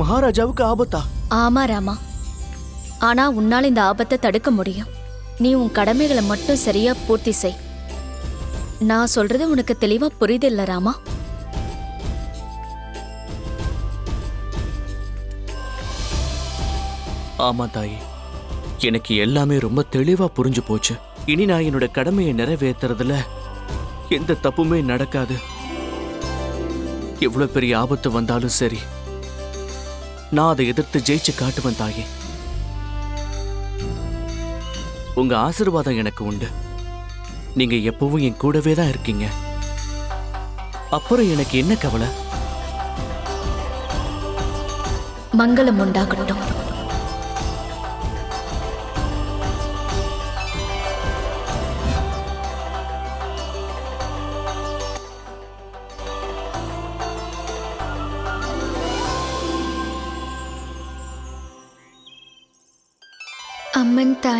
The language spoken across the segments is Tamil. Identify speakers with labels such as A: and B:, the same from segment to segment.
A: மகாராஜாவுக்கு ஆபத்தா?
B: ஆமா ராமா. ஆனா உன்னால இந்த ஆபத்தை தடுக்க முடியும். நீ உன் கடமைகளை மட்டும் சரியா பூர்த்தி செய். நான் சொல்றது உனக்கு தெளிவா புரியுதில்ல ராமா.
A: ஆமா தாயி. எனக்கு எல்லாமே ரொம்ப தெளிவா புரிஞ்சு போச்சு. இனி நான் என்னோட கடமையை நிறைவேத்துறதுல எந்த தப்புமே நடக்காது. எவ்வளவு பெரிய ஆபத்து வந்தாலும் சரி நான் அதை எதிர்த்து ஜெயிச்சு காட்டுவேன் தாயே. உங்க ஆசீர்வாதம் எனக்கு உண்டு. நீங்க எப்பவும் என் கூடவே தான் இருக்கீங்க. அப்புறம் எனக்கு என்ன கவலை?
B: மங்களம் உண்டாகட்டும்.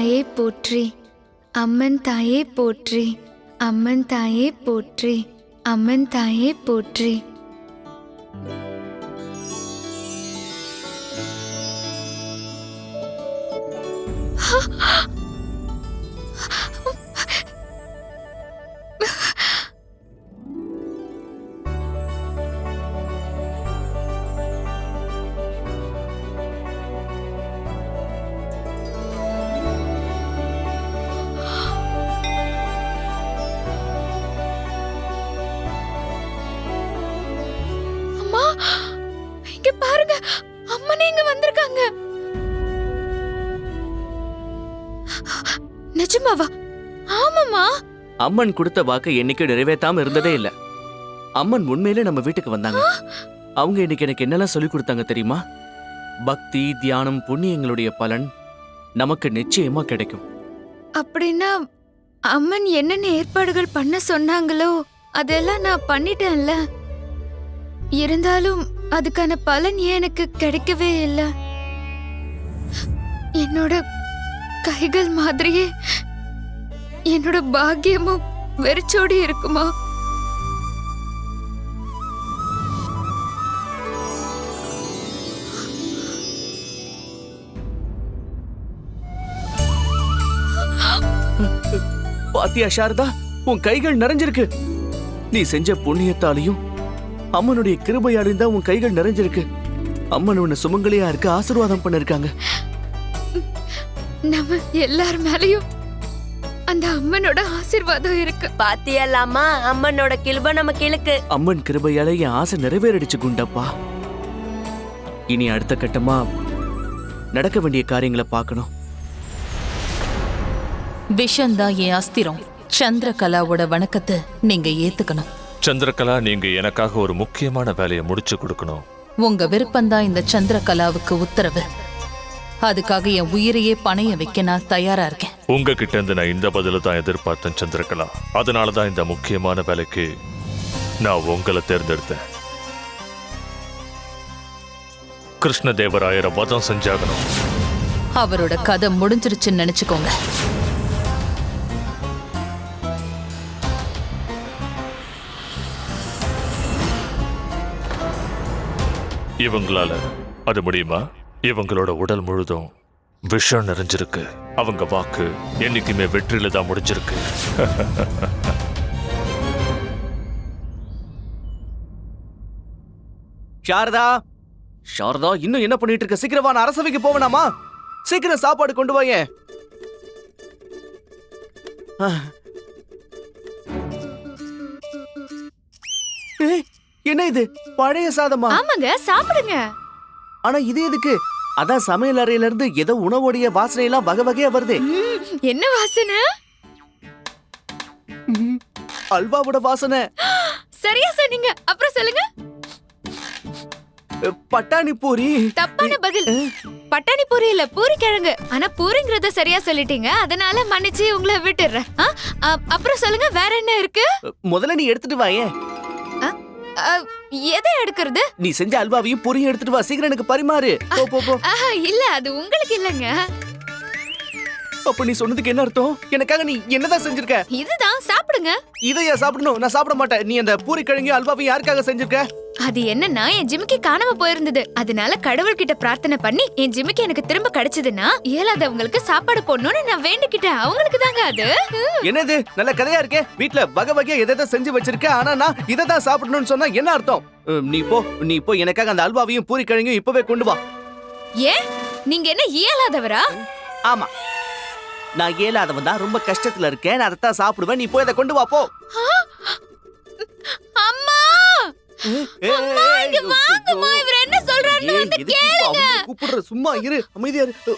C: தாயே போற்றி. அம்மன் தாயே போற்றி. அம்மன் தாயே போற்றி. அம்மன் தாயே போற்றி. நிஜமாவா? ஆமாம்மா.
A: அம்மன் கொடுத்த வாக்கை என்னைக்கு நிறைவேத்தாம இருந்ததே இல்ல. அம்மன் உண்மையிலே நம்ம வீட்டுக்கு வந்தாங்க. அவங்க இன்னைக்கு எனக்கு என்னெல்லாம் சொல்லி கொடுத்தாங்க தெரியுமா? பக்தி தியானம் புண்ணியங்களுடைய பலன் நமக்கு நிச்சயமா கிடைக்கும்.
C: அப்படின்னா அம்மன் என்னென்ன ஏற்பாடுகள் பண்ண சொன்னாங்களோ அதெல்லாம் நான் பண்ணிட்டேன்ல. இருந்தாலும் அதுக்கான பலன் ஏன் எனக்கு கிடைக்கவே இல்லை? என்னோட கைகள் மாதிரியே. என்னோட பாக்கியமும் வெறிச்சோடி இருக்குமா?
A: பாத்தியா சாரதா உன் கைகள் நிறைஞ்சிருக்கு. நீ செஞ்ச புண்ணியத்தாலையும் அம்மனுடைய கிருபையாலையும் தான் உன் கைகள் நிறைஞ்சிருக்கு. அம்மன் உன்னை சுமங்கலியா இருக்க ஆசீர்வாதம் பண்ணிருக்காங்க.
C: நம்ம எல்லார் மேலயும் அந்த அம்மனோட ஆசீர்வாதம் இருக்கு.
D: பாத்தியல்லாமா? அம்மனோட கிருப நமக்கு இழுக்கு.
A: அம்மன் கிருபையால என் ஆசை நிறைவேறிடுச்சு குண்டப்பா. இனி அடுத்த கட்டமா நடக்க வேண்டிய காரியங்களை பார்க்கணும்.
E: விஷந்தான் என் அஸ்திரம். சந்திரகலாவோட வணக்கத்தை நீங்க ஏத்துக்கணும்.
F: சந்திரகலா நீங்க எனக்காக ஒரு முக்கியமான வேலையை முடிச்சு கொடுக்கணும்.
E: உங்க விருப்பம்தான் இந்த சந்திரகலாவுக்கு உத்தரவு. அதுக்காக என் உயிரையே பணைய வைக்க நான் தயாரா இருக்கேன்.
F: உங்ககிட்ட இருந்து நான் இந்த பதில தான் எதிர்பார்த்தேன் சந்திரகலா அதனால தான் இந்த முக்கியமான வேலைக்கு நான் உங்களை தேர்ந்தெடுத்தேன். கிருஷ்ணதேவராயரை வதம் செஞ்சாகணும்.
E: அவரோட கதை முடிஞ்சிருச்சுன்னு நினைச்சுக்கோங்க.
F: இவங்களால அது முடியுமா? இவங்களோட உடல் முழுதும் விஷம் நிறைஞ்சிருக்கு. அவங்க வாக்கு என்னைக்குமே வெற்றியில தான் முடிஞ்சிருக்கு.
A: சாரதா! சாரதா இன்னும் என்ன பண்ணிட்டு இருக்க? சீக்கிரம் நான் அரசவைக்கு போவேனாமா சீக்கிரம் சாப்பாடு கொண்டு வாயேன். என்ன இது? பழைய சாதமா?
C: ஆமாங்க சாப்பிடுங்க.
A: ஆனா இது எதுக்கு? அதான் சமையல் அறையில இருந்து ஏதோ உணவுடைய வாசனை எல்லாம் வகை வகையா வருதே.
C: என்ன வாசனை?
A: அல்வாவோட வாசனை.
C: சரியா சொன்னீங்க. அப்புறம் சொல்லுங்க.
A: பட்டாணி பூரி.
C: தப்பான பதில். பட்டாணி பூரி இல்ல பூரி கிழங்கு. ஆனா பூரிங்கிறத சரியா சொல்லிட்டீங்க. அதனால மன்னிச்சு உங்களை அ- அப்புறம் சொல்லுங்க வேற என்ன இருக்கு?
A: முதல்ல நீ எடுத்துட்டு வாயேன்
C: அ, எதை எடுக்கிறது?
A: நீ செஞ்ச அல்வாவையும் பூரியும் எடுத்துட்டு வா சீக்கிரம் எனக்கு பரிமாறு. போ போ போ.
C: ஆஹா இல்ல அது உங்களுக்கு இல்லங்க.
A: அப்ப நீ சொன்னதுக்கு என்ன அர்த்தம்? எனக்காக நீ என்னதான் செஞ்சிருக்க?
C: இதுதான் சாப்பிடுங்க.
A: இதையா சாப்பிடணும்? நான் சாப்பிட மாட்டேன். நீ அந்த பூரி கிழங்கு அல்வாவையும் யாருக்காக செஞ்சிருக்க?
C: அது என்னன்னா என் ஜிமிக்கி காணாம போயிருந்தது. அதனால கடவுள்கிட்ட பிரார்த்தனை பண்ணி என் ஜிமிக்கி எனக்கு திரும்ப கிடைச்சதுன்னா இயலாதவங்களுக்கு சாப்பாடு போடணும்னு நான் வேண்டிக்கிட்டேன். அவங்களுக்கு தாங்க அது.
A: என்னது? நல்ல கதையா இருக்கே. வீட்ல வகை வகையா எதை செஞ்சு வச்சிருக்க ஆனா நான் இதை தான் சாப்பிடணும்னு சொன்னா என்ன அர்த்தம்? நீ போ நீ போ எனக்காக அந்த அல்வாவையும் பூரி கிழங்கையும் இப்பவே கொண்டு வா.
C: ஏன்? நீங்க என்ன இயலாதவரா?
A: ஆமா. நான் ஏழாதவன் தான் ரொம்ப கஷ்டத்துல இருக்கேன் நான் அதைத்தான் சாப்பிடுவேன். நீ போய் அதை கொண்டு வா போ.
C: அம்மா! அம்மா இங்க
A: ஏய்,
C: வாங்கம்மா. இவர் என்ன சொல்றாருன்னு வந்து கேளுங்க.
A: கூப்பிடுற? சும்மா இரு. அமைதியா இரு.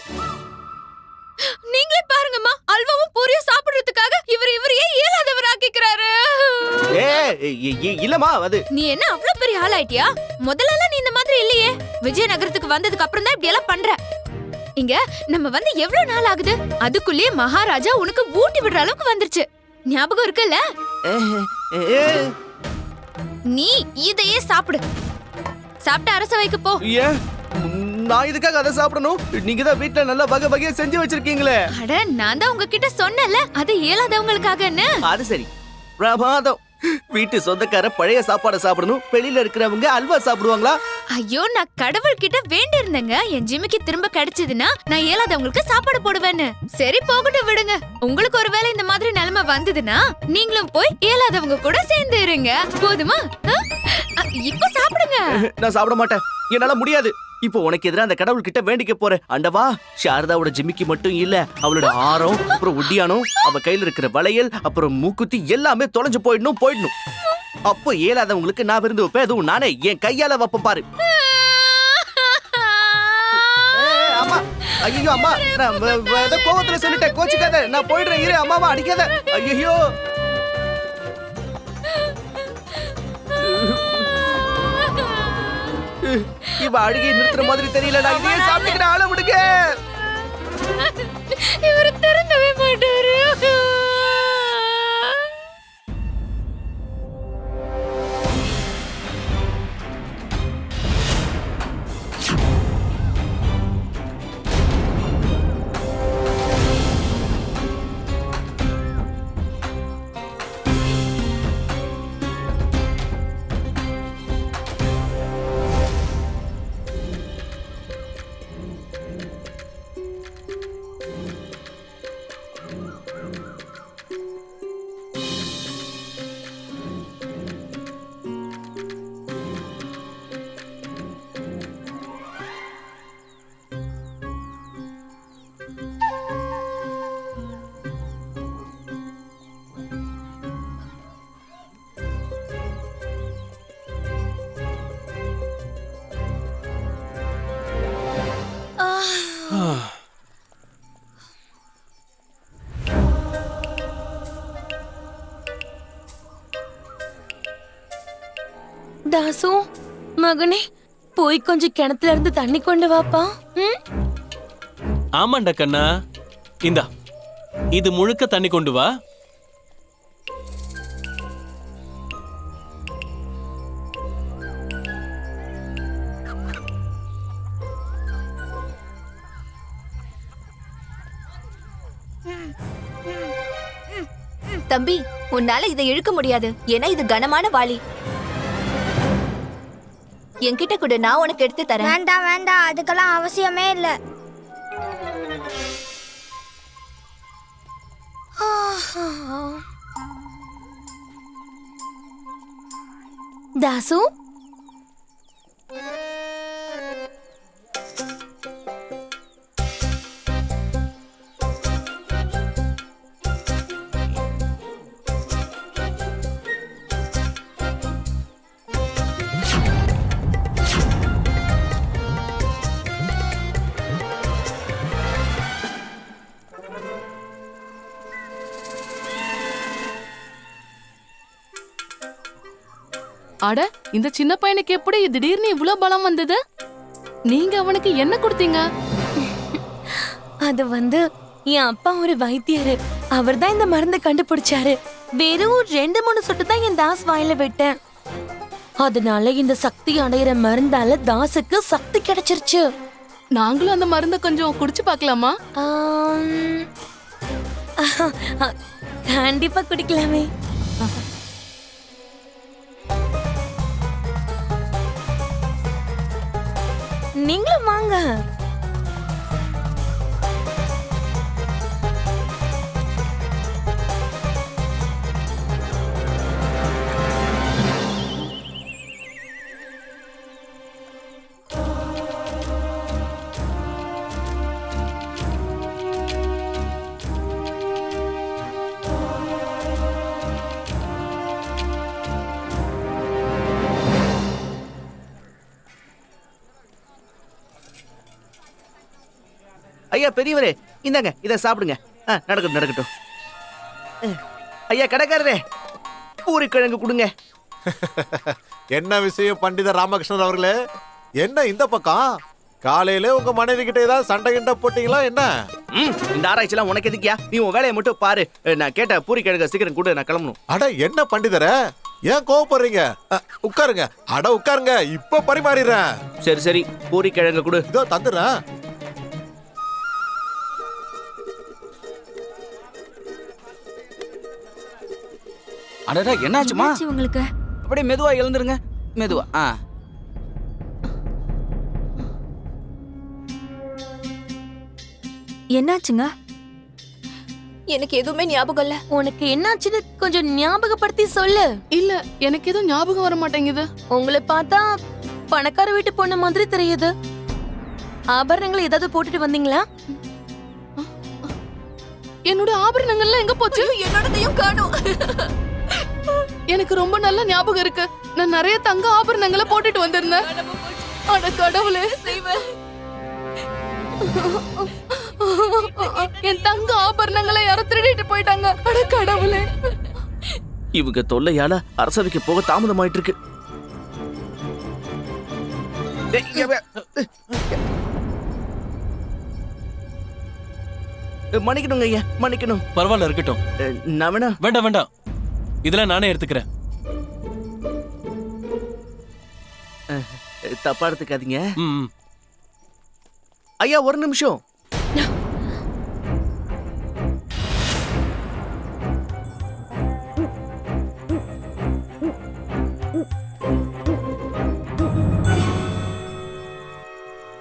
C: நீங்களே பாருங்கம்மா. அல்வாவும் பூரியும் சாப்பிடுறதுக்காக இவர் இவர் ஏன் இயலாதவர் ஆக்கிக்கிறாரு
A: இல்லம்மா அது
C: நீ என்ன அவ்வளவு பெரிய ஆள் ஆயிட்டியா முதல்ல நீ இந்த மாதிரி இல்லையே. விஜயநகரத்துக்கு வந்ததுக்கு அப்புறம் தான் இப்படி எல்லாம் பண்ற. இங்க நம்ம வந்து எவ்வளவு நாள் ஆகுது? அதுக்குள்ளேயே மகாராஜா உனக்கு ஊட்டி விடுற அளவுக்கு வந்துருச்சு. ஞாபகம் இருக்குல்ல? நீ இதையே சாப்பிடு. சாப்பிட்டு அரசவைக்கு போ.
A: ஏன்? நான் இதுக்காக அதை சாப்பிடணும்? நீங்க தான் வீட்ல நல்லா வகை வகையா செஞ்சு வச்சிருக்கீங்களே.
C: அட நான் தான் உங்ககிட்ட சொன்னேன்ல அது இயலாதவங்களுக்காகன்னு.
A: அது சரி. பிரமாதம் வீட்டு சொந்தக்கார பழைய சாப்பாடை சாப்பிடணும். வெளியில இருக்கிறவங்க அல்வா சாப்பிடுவாங்களா?
C: ஐயோ நான் கடவுள் கிட்ட வேண்டி இருந்தேங்க என் ஜிமிக்கு திரும்ப கிடைச்சதுன்னா நான் இயலாதவங்களுக்கு சாப்பாடு போடுவேன்னு. சரி போகட்டும் விடுங்க. உங்களுக்கு ஒருவேளை இந்த மாதிரி நிலைமை வந்ததுன்னா நீங்களும் போய் இயலாதவங்க கூட சேர்ந்து இருங்க. போதுமா? ஆ? அ, இப்ப சாப்பிடுங்க.
A: நான் சாப்பிட மாட்டேன். என்னால முடியாது. இப்போ உனக்கு எதிராக அந்த கடவுள் கிட்ட வேண்டிக்க போறேன். அண்டவா சாரதாவோட ஜிமிக்கி மட்டும் இல்ல அவளோட ஆரம் அப்புறம் ஒட்டியானம் அவ கையில இருக்கிற வளையல் அப்புறம் மூக்குத்தி எல்லாமே தொலைஞ்சு போயிடணும் போயிடணும். அப்போ இயலாதவங்களுக்கு நான் விருந்து வைப்பேன் அதுவும் நானே. என் கையால வைப்பேன் பாரு. அம்மா. ஐயோ அம்மா. நான் கோவத்துல சொல்லிட்டேன். கோச்சிக்காத. நான் போயிடுறேன். இரு அம்மாவா அடிக்காத. ஐயோ இவ அழுகை நிறுத்துற மாதிரி தெரியல நான் இதையே சாப்பிட்டுக்கிற ஆள விடுங்க.
C: இவர் திருந்தவே மாட்டாரு.
D: தாசு மகனே போய் கொஞ்சம் கிணத்துல இருந்து தண்ணி கொண்டு வாப்பா?
G: ஆமாண்டா கண்ணா. இந்தா இது முழுக்க தண்ணி கொண்டு வா.
H: தம்பி உன்னால இதை இழுக்க முடியாது. ஏன்னா இது கனமான வாளி. என்கிட்ட கூட நான் உனக்கு எடுத்து தரேன்.
I: வேண்டாம் வேண்டாம் அதுக்கெல்லாம் அவசியமே இல்லை.
D: தாசு?
J: அட இந்த சின்ன பையனுக்கு எப்படி திடீர்னு இவ்ளோ பலம் வந்தது? நீங்க அவனுக்கு என்ன கொடுத்தீங்க?
D: அது வந்து என் அப்பா ஒரு வைத்தியரு. அவர் தான் இந்த மருந்தை கண்டுபிடிச்சாரு. வெறும் ரெண்டு மூணு சொட்டு தான் என் தாஸ் வாயில விட்டேன். அதனால இந்த சக்தி அடையிற மருந்தால தாசுக்கு சக்தி கிடைச்சிருச்சு.
J: நாங்களும் அந்த மருந்தை கொஞ்சம் குடிச்சு பார்க்கலாமா?
D: கண்டிப்பா குடிக்கலாமே.
K: நீங்களும் வாங்க.
A: ஐயா பெரியவரே இந்தாங்க இதை சாப்பிடுங்க. ஆ, நடக்கட்டும் நடக்கட்டும். ஐயா கடைக்காரரே பூரிக்கிழங்கு கொடுங்க.
L: என்ன விஷயம் பண்டித ராமகிருஷ்ணன் அவர்களே? என்ன இந்த பக்கம்? காலையில உங்க மனைவி கிட்ட ஏதாவது சண்டை கிண்ட போட்டீங்களா என்ன?
A: ம், இந்த ஆராய்ச்சிலாம் உனக்கு எதுக்கியா? நீ உன் வேலையை மட்டும் பாரு. அஹ், நான் கேட்ட பூரிக்கிழங்க சீக்கிரம் கொடு நான் கிளம்பணும்.
L: அட என்ன பண்டிதர? ஏன் கோவப்படுறீங்க? அ, உட்காருங்க. அட உட்காருங்க. இப்ப பரிமாறிடுறேன்.
A: சரி சரி. பூரிக்கிழங்கு கொடு.
L: இதோ தந்துடுறேன்.
M: அடடா என்னாச்சுமா?
B: உங்களுக்கு?
M: அப்படியே மெதுவா எழுந்துருங்க. மெதுவா ஆ.
B: என்னாச்சுங்க?
N: எனக்கு எதுவுமே ஞாபகம் இல்ல.
K: உனக்கு என்னாச்சுன்னு கொஞ்சம் ஞாபகப்படுத்தி சொல்லு.
J: இல்ல எனக்கு எதுவும் ஞாபகம் வர மாட்டேங்குது.
K: உங்களை பார்த்தா பணக்கார வீட்டு பொண்ணு மாதிரி தெரியுது. ஆபரணங்கள் ஏதாவது போட்டுட்டு வந்தீங்களா?
J: என்னோட ஆபரணங்கள்லாம் எங்க போச்சு?
N: என்னோடதையும் காணும்.
J: எனக்கு ரொம்ப நல்ல ஞாபகம் இருக்கு. நான் நிறைய தங்க ஆபரணங்களை போட்டுட்டு வந்திருந்தேன். அட கடவுளே. என் தங்க ஆபரணங்களை யாரோ திருடிட்டு போயிட்டாங்க. அட கடவுளே.
A: இவங்க தொல்லையால அரசவைக்கு போக தாமதமாயிட்டு இருக்கு மன்னிக்கணுங்க ஐயா மன்னிக்கணும்.
G: பரவாயில்ல இருக்கட்டும்.
A: நான் வேணா
G: வேண்டாம் வேண்டாம். இதெல்லாம் நானே எடுத்துக்கிறேன்.
A: தப்பா எடுத்துக்காதீங்க.
G: ம்.
A: ஐயா ஒரு நிமிஷம்.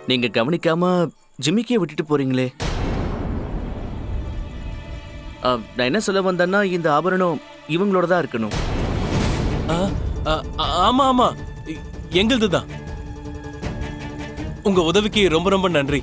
A: நீங்க கவனிக்காம ஜிம்மிக்கே விட்டுட்டு போறீங்களே. நான் என்ன சொல்ல வந்தேன்னா இந்த ஆபரணம் இவங்களோட தான் இருக்கணும்.
G: ஆமா ஆமா. எங்களுது தான் உங்க உதவிக்கு ரொம்ப ரொம்ப நன்றி.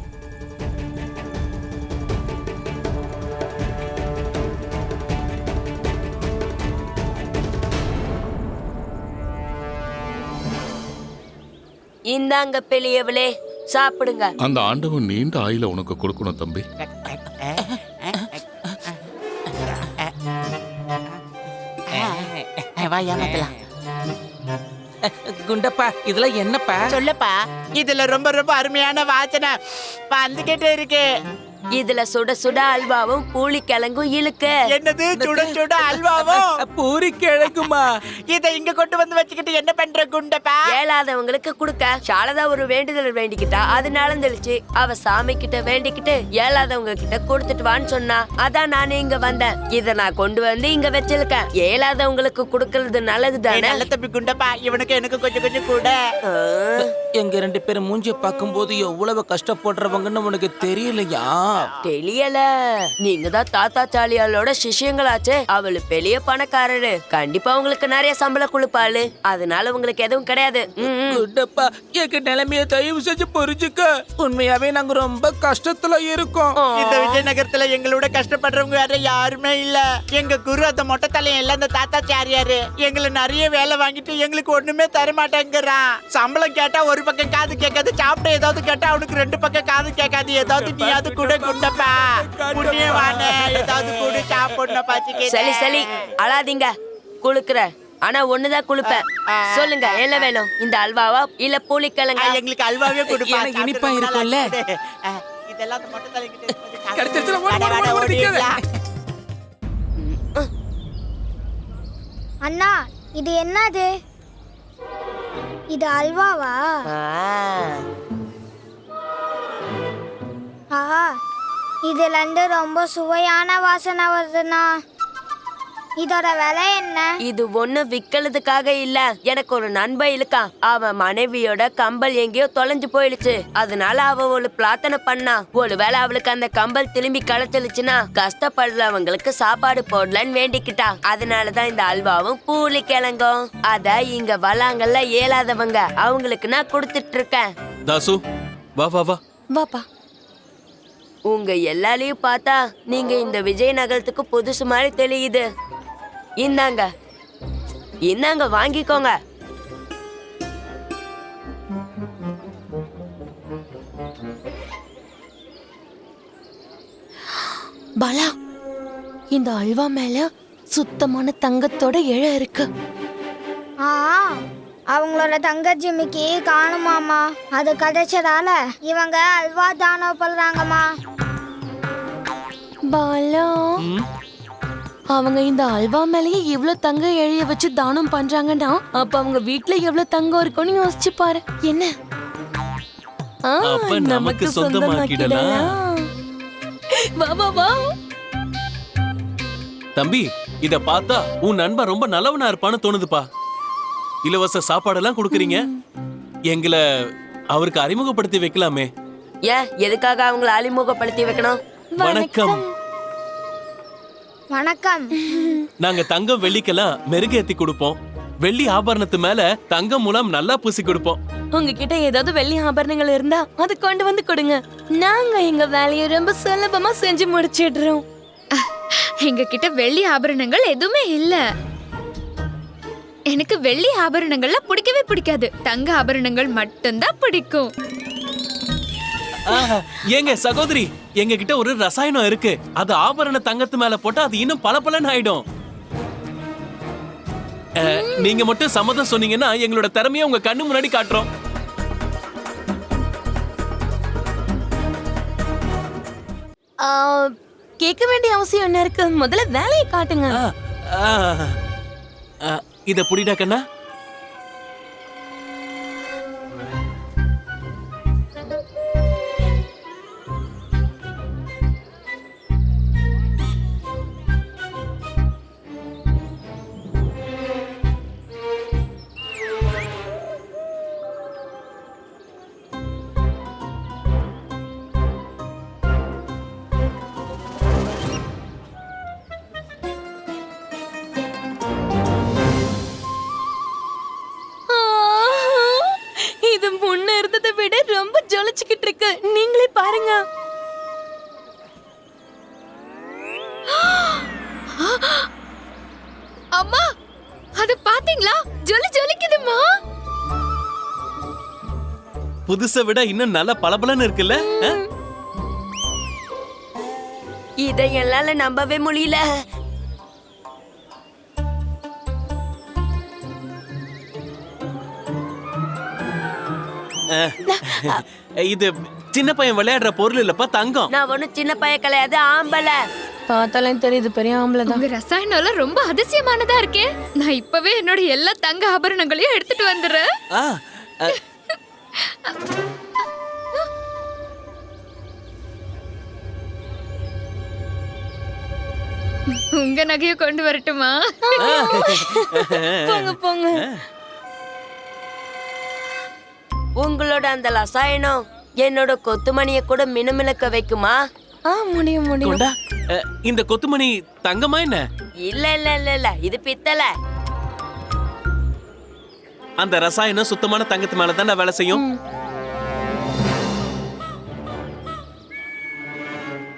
K: இந்தாங்க பெரியவளே. சாப்பிடுங்க.
O: அந்த ஆண்டவன் நீண்ட ஆயுள உனக்கு கொடுக்கணும் தம்பி.
M: குண்டப்பா இதெல்லாம் என்னப்பா?
P: சொல்லப்பா. இதுல ரொம்ப ரொம்ப அருமையான வாசனை. வந்துகிட்டே இருக்கு.
K: இதுல சுட சுட அல்வாவும் பூளி கிழங்கும் இழுக்க.
P: என்னது சுட சுட அல்வாவும்
M: பூரி கிழங்குமா?
P: இதை இங்க கொண்டு வந்து வச்சுக்கிட்டு என்ன பண்ற குண்டப்பா?
K: ஏழாதவங்களுக்கு கொடுக்க. சாரதா ஒரு வேண்டுதல் வேண்டிக்கிட்டா அது நடந்துருச்சு அவ சாமி கிட்ட வேண்டிக்கிட்டு ஏழாதவங்க கிட்ட கொடுத்துட்டு வான்னு சொன்னா அதான் நானே இங்க வந்தேன். இத நான் கொண்டு வந்து இங்க வச்சிருக்கேன். ஏழாதவங்களுக்கு கொடுக்கறது நல்லது தானே
P: நல்ல தம்பி குண்டப்பா. இவனுக்கு எனக்கு கொஞ்சம் கொஞ்சம் கூட.
M: எங்க ரெண்டு பேரும் மூஞ்சிய பார்க்கும்போது எவ்வளவு கஷ்டப்படுறவங்கன்னு உனக்கு தெரியலையா?
K: தெரியல நீங்க தான் தாத்தா சாலியாலோட சிஷ்யங்களாச்சே. அவளு பெரிய பணக்காரரு. கண்டிப்பா உங்களுக்கு நிறைய சம்பளம் கொடுப்பாளு. அதனால உங்களுக்கு எதுவும் கிடையாது.
M: குண்டப்பா எங்க நிலைமைய தயவு செஞ்சு புரிஞ்சுக்க. உண்மையாவே நாங்க ரொம்ப கஷ்டத்துல இருக்கோம்.
P: இந்த விஜயநகரத்துல எங்களோட கஷ்டப்படுறவங்க வேற யாருமே இல்ல. எங்க குரு அந்த மொட்டை தலையன் இல்ல அந்த தாத்தா சாரியாரு. எங்களை நிறைய வேலை வாங்கிட்டு எங்களுக்கு ஒண்ணுமே தர மாட்டேங்கிறான் சம்பளம் கேட்டா ஒரு பக்கம் காது கேட்காது சாப்பிட ஏதாவது கேட்டா அவனுக்கு ரெண்டு பக்கம் காது கேட்காது. ஏதாவது நீ அது கூட குண்டப்பா புண்ணியவானே. ஏதாவது கூட சாப்பிடணும் பாச்சு
K: சரி சரி அழாதீங்க. குளுக்குற. ஆனா ஒண்ணுதான் குளுப்பேன். சொல்லுங்க என்ன வேணும்? இந்த அல்வாவா இல்ல பூலிக்கிழங்கா
P: எங்களுக்கு அல்வாவே கொடுப்பா.
M: எனக்கு இனிப்பா இருக்கும்ல?
P: இதெல்லாம் அந்த மொட்டை தலைக்கிட்ட
M: ஓடு, ஓடு, ஓடு.
I: அண்ணா இது என்னது? இது அல்வாவா? ஆஹா இதுல இருந்து ரொம்ப சுவையான வாசனை வருதுண்ணா. இதோட விலை என்ன?
K: இது ஒண்ணு விக்கிறதுக்காக இல்ல. எனக்கு ஒரு நண்பன் இருக்கான். அவன் மனைவியோட கம்பல் எங்கேயோ தொலைஞ்சு போயிடுச்சு. அதனால அவ ஒரு பிரார்த்தனை பண்ணா. ஒருவேளை அவளுக்கு அந்த கம்பல் திரும்பி கிடைச்சிருச்சுன்னா கஷ்டப்படுறவங்களுக்கு சாப்பாடு போடலன்னு வேண்டிக்கிட்டா. அதனாலதான் இந்த அல்வாவும் பூலி கிழங்கும். அத இங்க வளாங்கல்ல இயலாதவங்க அவங்களுக்கு நான் கொடுத்துட்டு இருக்கேன்.
G: தாசு வா வா வா.
D: வாப்பா.
K: உங்க எல்லாரையும் பார்த்தா நீங்க இந்த விஜயநகரத்துக்கு புதுசு மாதிரி தெரியுது. இந்தாங்க. இந்தாங்க வாங்கிக்கோங்க.
D: பாலா இந்த அல்வா மேல சுத்தமான தங்கத்தோட இழை இருக்கு.
I: ஆ அவங்களோட தங்க ஜிமிக்கி காணுமாமா அது கிடைச்சதால இவங்க அல்வா தானம் பண்றாங்கம்மா.
D: பாலா அவங்க இந்த அல்வா மேலேயே இவ்ளோ தங்க எழைய வச்சு தானம் பண்றாங்கன்னா அப்ப அவங்க வீட்ல எவ்வளவு தங்கம் இருக்கும்னு யோசிச்சு பாரு. என்ன?
G: அப்ப நமக்கு சொந்தமாக்கிடலாம்.
D: வா வா வா.
G: தம்பி இத பார்த்தா உன் நண்பன் ரொம்ப நல்லவனா இருப்பான்னு தோணுதுப்பா. இலவச சாப்பாடெல்லாம் கொடுக்குறீங்க? எங்களை அவருக்கு அறிமுகப்படுத்தி வைக்கலாமே.
K: ஏன் எதுக்காக அவங்கள அறிமுகப்படுத்தி வைக்கணும்?
G: வணக்கம்.
I: வணக்கம்.
G: நாங்க தங்கம் வெள்ளிக்கெல்லாம் மெருகேத்தி கொடுப்போம். வெள்ளி ஆபரணத்து மேல தங்கம் மூலம் நல்லா பூசி கொடுப்போம்.
D: உங்ககிட்ட ஏதாவது வெள்ளி ஆபரணங்கள் இருந்தா அது கொண்டு வந்து கொடுங்க. நாங்க எங்க வேலையை ரொம்ப சுலபமா செஞ்சு முடிச்சிடுறோம்.
C: எங்க கிட்ட வெள்ளி ஆபரணங்கள் எதுவுமே இல்ல. எனக்கு வெள்ளி ஆபரணங்கள்ல பிடிக்கவே பிடிக்காது. தங்க ஆபரணங்கள் மட்டும்தான் பிடிக்கும்.
G: ஆஹா, ஏங்க சகோதரி எங்க கிட்ட ஒரு ரசாயனம் இருக்கு. அது ஆபரண தங்கத்து மேல போட்டா அது இன்னும் பளபளன்னு ஆயிடும். நீங்க மட்டும் சம்மதம் சொன்னீங்கன்னா எங்களோட திறமையை உங்க கண்ணு முன்னாடி காட்டுறோம்.
D: ஆ, கேட்க வேண்டிய அவசியம் என்ன இருக்கு? முதல்ல வேலையை காட்டுங்க.
G: இத புடிடா கண்ணா?
D: இது முன்ன இருந்ததை விட ரொம்ப ஜொலிச்சுக்கிட்டு இருக்கு. நீங்களே பாருங்க.
C: அம்மா அது பாத்தீங்களா? ஜொலி ஜொலிக்குதுமா
G: புதுசை விட இன்னும் நல்ல பளபளன்னு இருக்குல்ல?
K: இதை என்னால நம்பவே முடியல.
G: இது சின்ன பையன் விளையாடுற பொருள் இல்லப்பா தங்கம்.
K: நான் ஒண்ணும் சின்ன பையன் கிடையாது ஆம்பளை.
D: பார்த்தாலும் தெரியுது பெரிய ஆம்பளை தான்.
C: உங்க ரசாயனம் எல்லாம் ரொம்ப அதிசயமானதா இருக்கே. நான் இப்பவே என்னோட எல்லா தங்க ஆபரணங்களையும் எடுத்துட்டு வந்துடுறேன். உங்க நகைய கொண்டு வரட்டுமா?
D: போங்க போங்க.
K: உங்களோட அந்த ரசாயனம் என்னோட கொத்துமணிய கூட மினுமினுக்க வைக்குமா?
D: ஆ முடியும் முடியும்.
G: கொண்டா அஹ், இந்த கொத்துமணி தங்கமா என்ன?
K: இல்ல இல்ல இல்ல இல்ல இது பித்தளை.
G: அந்த ரசாயனம் சுத்தமான தங்கத்து மேல தான் வேலை செய்யும்?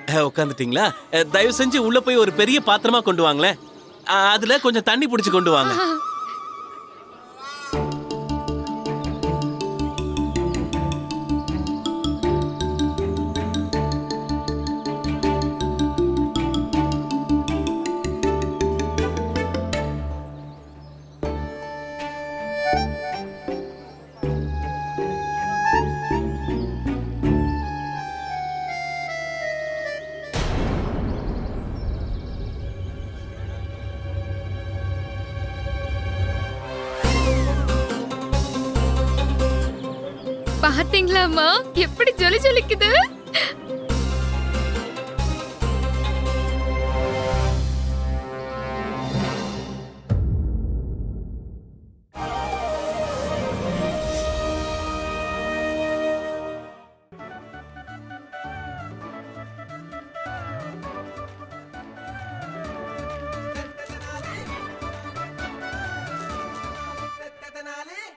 G: அஹ், உட்காந்துட்டீங்களா அஹ், தயவு செஞ்சு உள்ள போய் ஒரு பெரிய பாத்திரமா கொண்டு வாங்களேன். அஹ், அதுல கொஞ்சம் தண்ணி பிடிச்சு கொண்டு வாங்க.
C: பாத்தீங்களாம்மா? எப்படி ஜொலி ஜொலிக்குது?